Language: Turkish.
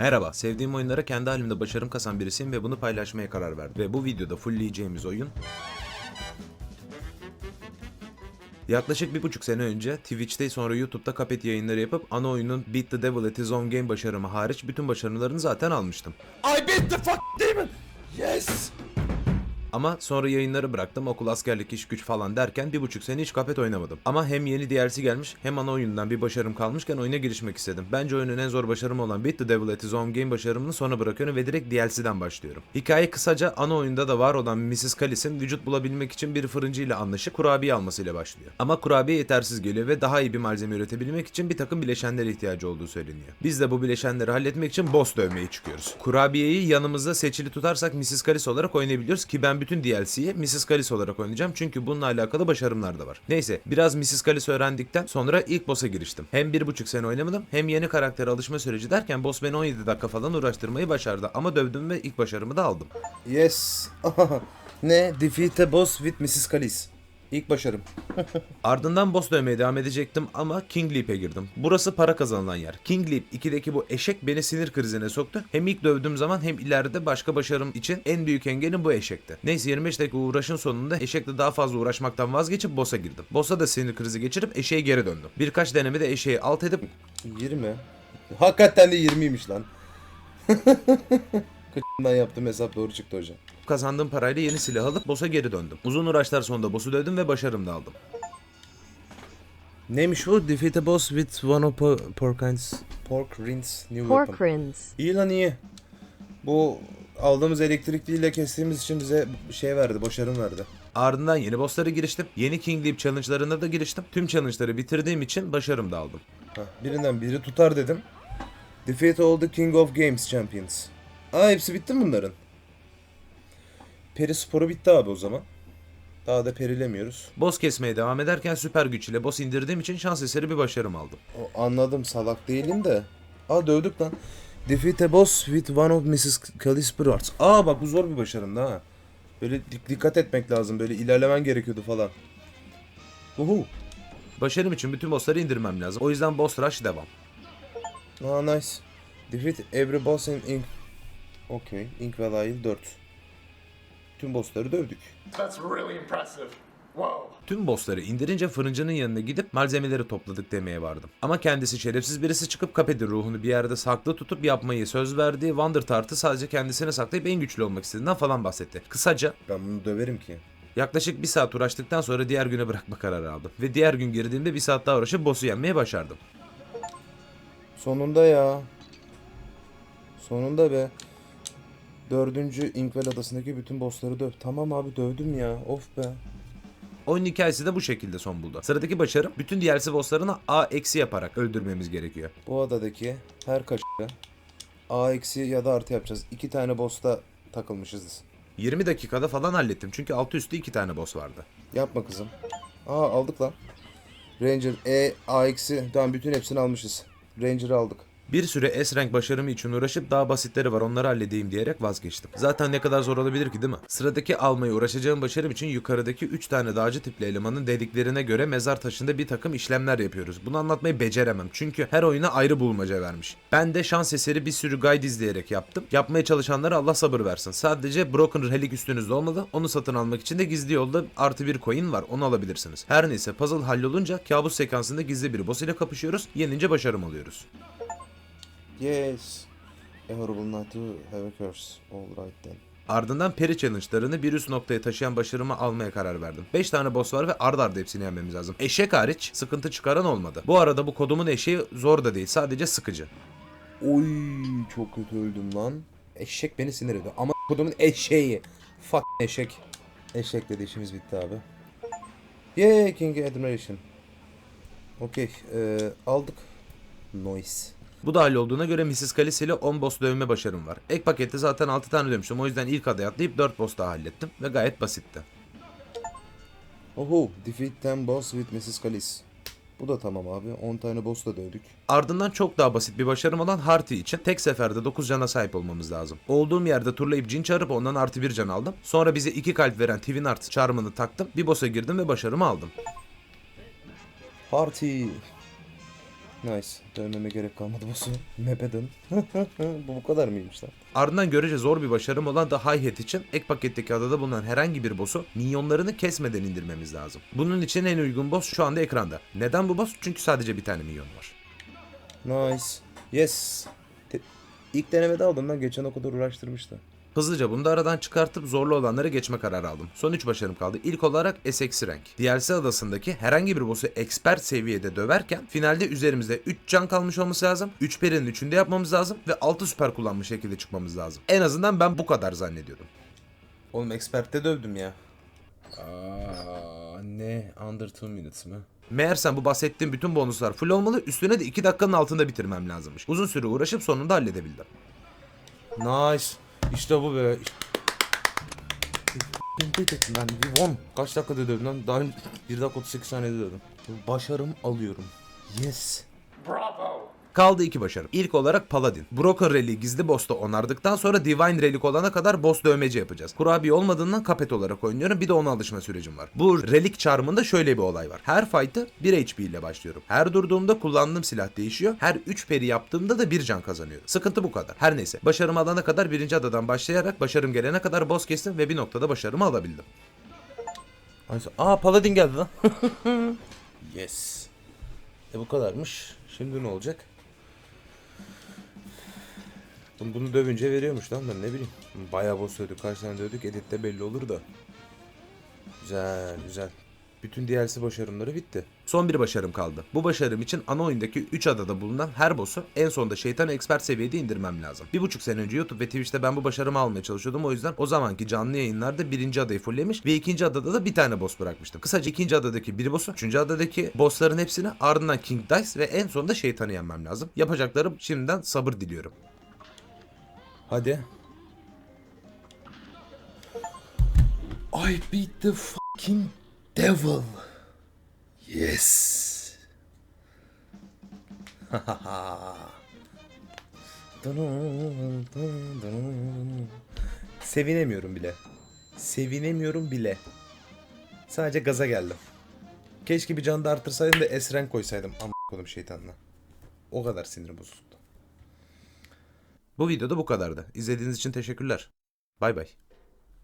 Merhaba, sevdiğim oyunlara kendi halimde başarım kasan birisiyim ve bunu paylaşmaya karar verdim. Ve bu videoda fullleyeceğimiz oyun... Yaklaşık bir buçuk sene önce Twitch'te sonra YouTube'da Cuphead yayınları yapıp ana oyunun Beat the Devil at His Own Game başarımı hariç bütün başarılarını zaten almıştım. I beat the fuck demon! Yes! Ama sonra yayınları bıraktım okul askerlik iş güç falan derken bir buçuk sene hiç Cuphead oynamadım. Ama hem yeni DLC gelmiş hem ana oyundan bir başarım kalmışken oyuna girişmek istedim. Bence oyunun en zor başarımı olan Beat the Devil at His Own Game başarımını sona bırakıyorum ve direkt DLC'den başlıyorum. Hikaye kısaca ana oyunda da var olan Mrs. Kalis'in vücut bulabilmek için bir fırıncı ile anlaşıp kurabiye almasıyla başlıyor. Ama kurabiye yetersiz geliyor ve daha iyi bir malzeme üretebilmek için bir takım bileşenlere ihtiyacı olduğu söyleniyor. Biz de bu bileşenleri halletmek için boss dövmeye çıkıyoruz. Kurabiyeyi yanımızda seçili tutarsak Mrs. Kalis olarak oynayabiliyoruz ki ben bütün DLC'yi Mrs. Kalis olarak oynayacağım çünkü bununla alakalı başarımlar da var. Neyse biraz Mrs. Kalis öğrendikten sonra ilk boss'a giriştim. Hem bir buçuk sene oynamadım hem yeni karaktere alışma süreci derken boss beni 17 dakika falan uğraştırmayı başardı ama dövdüm ve ilk başarımı da aldım. Yes. ne? Defeat a boss with Mrs. Kalis. İlk başarım. Ardından boss dövmeye devam edecektim ama King Leap'e girdim. Burası para kazanılan yer. King Leap 2'deki bu eşek beni sinir krizine soktu. Hem ilk dövdüğüm zaman hem ileride başka başarım için en büyük engelim bu eşekti. Neyse 25 dakika uğraşın sonunda eşekle daha fazla uğraşmaktan vazgeçip boss'a girdim. Boss'a da sinir krizi geçirip eşeğe geri döndüm. Birkaç denemede eşeği alt edip 20. Hakikaten de 20'ymiş lan. Kıçından yaptığım hesap doğru çıktı hocam. Kazandığım parayla yeni silah alıp boss'a geri döndüm. Uzun uğraşlar sonunda boss'u dövdüm ve başarım da aldım. Neymiş bu? Defeat a boss with one of po- pork rinds. Pork rinds new weapon. Pork rinds. İyi lan iyi. Bu aldığımız elektrikliyle kestiğimiz için bize şey verdi, başarım verdi. Ardından yeni bosslara giriştim. Yeni King Leap challenge'larına da giriştim. Tüm challenge'ları bitirdiğim için başarım da aldım. Hah, birinden biri tutar dedim. Defeat all the King of Games Champions. Aa hepsi bitti mi bunların? Peri sporu bitti abi o zaman. Daha da perilemiyoruz. Boss kesmeye devam ederken süper güç ile boss indirdiğim için şans eseri bir başarım aldım. O, anladım salak değilim de. Aa dövdük lan. Defeat a boss with one of Mrs. Calisper Arts. Aa bak bu zor bir başarımdı ha. Böyle dik- dikkat etmek lazım. Böyle ilerlemen gerekiyordu falan. Uhu. Başarım için bütün bossları indirmem lazım. O yüzden boss rush devam. Aa nice. Defeat every boss in Ink. Okay. Ink ve Lyle 4. Tüm bossları dövdük. That's really impressive. Whoa. Tüm bossları indirince fırıncının yanına gidip malzemeleri topladık demeye vardım. Ama kendisi şerefsiz birisi çıkıp Cuphead'in ruhunu bir yerde saklı tutup yapmayı söz verdiği Wonder Tart'ı sadece kendisine saklayıp en güçlü olmak istediğinden falan bahsetti. Kısaca Ben bunu döverim ki. yaklaşık bir saat uğraştıktan sonra diğer güne bırakma kararı aldım. Ve diğer gün girdiğimde bir saat daha uğraşıp boss'u yenmeyi başardım. Sonunda ya. Sonunda be. Dördüncü Inkwell adasındaki bütün bossları döv. Tamam abi dövdüm ya. Of be. Oyunun hikayesi de bu şekilde son buldu. Sıradaki başarım bütün DLC bosslarını A eksi yaparak öldürmemiz gerekiyor. Bu adadaki her kaşığı A eksi ya da artı yapacağız. İki tane boss'ta takılmışız. 20 dakikada falan hallettim çünkü altı üstü iki tane boss vardı. Yapma kızım. Aa aldık lan. Ranger E A eksi. Tamam bütün hepsini almışız. Ranger'ı aldık. Bir süre S rank başarımı için uğraşıp daha basitleri var onları halledeyim diyerek vazgeçtim. Zaten ne kadar zor olabilir ki değil mi? Sıradaki almayı uğraşacağım başarım için yukarıdaki 3 tane dağcı tipli elemanın dediklerine göre mezar taşında bir takım işlemler yapıyoruz. Bunu anlatmayı beceremem çünkü her oyuna ayrı bulmaca vermiş. Ben de şans eseri bir sürü guide izleyerek yaptım. Yapmaya çalışanlara Allah sabır versin. Sadece Broken Relic üstünüzde olmalı. Onu satın almak için de gizli yolda artı bir coin var. Onu alabilirsiniz. Her neyse puzzle hallolunca kabus sekansında gizli bir boss ile kapışıyoruz. Yenince başarım alıyoruz. Yes. A horrible not to have a curse. All right then. Ardından peri challenge'larını bir üst noktaya taşıyan başarımı almaya karar verdim. 5 tane boss var ve ard arda hepsini yenmemiz lazım. Eşek hariç sıkıntı çıkaran olmadı. Bu arada bu kodumun eşeği zor da değil sadece sıkıcı. Oy çok kötü öldüm lan. Eşek beni sinir ediyor. Ama kodumun eşeği. Fuck eşek. Eşek dedi işimiz bitti abi. Yay King Admiration. Okey eee, aldık. Noise. Bu da hallolduğuna göre Mrs. Kalis ile 10 boss dövme başarım var. Ek pakette zaten 6 tane dövmüştüm o yüzden ilk adaya atlayıp 4 boss daha hallettim ve gayet basitti. Oho defeat 10 boss with Mrs. Kalis. Bu da tamam abi. 10 tane boss da dövdük. Ardından çok daha basit bir başarım olan Harty için tek seferde 9 cana sahip olmamız lazım. Olduğum yerde turlayıp cin çağırıp ondan artı bir can aldım. Sonra bize 2 kalp veren Twin Art çarmını taktım. Bir boss'a girdim ve başarımı aldım. Party. Nice. Dövmeme gerek kalmadı boss'u. Map'e dön. bu bu kadar mıymış lan? Ardından görece zor bir başarım olan The High Hat için ek paketteki adada bulunan herhangi bir boss'u minyonlarını kesmeden indirmemiz lazım. Bunun için en uygun boss şu anda ekranda. Neden bu boss? Çünkü sadece bir tane minyon var. Nice. Yes. Te- İlk denemede aldım lan. Geçen o kadar uğraştırmıştı. Hızlıca bunu da aradan çıkartıp zorlu olanları geçme kararı aldım. Son 3 başarım kaldı. İlk olarak SX rank. DLC adasındaki herhangi bir boss'u expert seviyede döverken finalde üzerimizde 3 can kalmış olması lazım. 3 perinin 3'ünde yapmamız lazım ve 6 süper kullanmış şekilde çıkmamız lazım. En azından ben bu kadar zannediyordum. Oğlum expert'te dövdüm ya. Aa, ne? Under 2 minutes mı? Meğersem bu bahsettiğim bütün bonuslar full olmalı üstüne de 2 dakikanın altında bitirmem lazımmış. Uzun süre uğraşıp sonunda halledebildim. Nice. İşte bu be. Ben bir won. Kaç dakikada dövdüm lan? Daha önce 1 dakika 38 saniyede dövdüm. Başarım alıyorum. Yes. Bravo! Kaldı iki başarım. İlk olarak Paladin. Broken Relic gizli boss'ta onardıktan sonra Divine Relic olana kadar boss dövmeci yapacağız. Kurabiye olmadığından kapet olarak oynuyorum. Bir de ona alışma sürecim var. Bu Relic charm'ında şöyle bir olay var. Her fight'ı 1 HP ile başlıyorum. Her durduğumda kullandığım silah değişiyor. Her 3 peri yaptığımda da 1 can kazanıyorum. Sıkıntı bu kadar. Her neyse. Başarım alana kadar birinci adadan başlayarak başarım gelene kadar boss kestim ve bir noktada başarımı alabildim. Aa Paladin geldi lan. yes. E bu kadarmış. Şimdi ne olacak? Bunu, dövünce veriyormuş lan ben ne bileyim. Bayağı boss dövdük. Kaç tane dövdük editte belli olur da. Güzel güzel. Bütün DLC başarımları bitti. Son bir başarım kaldı. Bu başarım için ana oyundaki 3 adada bulunan her boss'u en sonunda şeytan expert seviyede indirmem lazım. Bir buçuk sene önce YouTube ve Twitch'te ben bu başarımı almaya çalışıyordum. O yüzden o zamanki canlı yayınlarda birinci adayı fulllemiş ve ikinci adada da bir tane boss bırakmıştım. Kısaca ikinci adadaki bir boss'u, üçüncü adadaki boss'ların hepsini ardından King Dice ve en sonunda şeytanı yenmem lazım. Yapacaklarım şimdiden sabır diliyorum. Hadi. I beat the fucking devil. Yes. Sevinemiyorum bile. Sevinemiyorum bile. Sadece gaza geldim. Keşke bir can da artırsaydım da esren koysaydım. Amma kodum şeytanla. O kadar sinirim bozuldu. Bu videoda bu kadardı. İzlediğiniz için teşekkürler. Bay bay.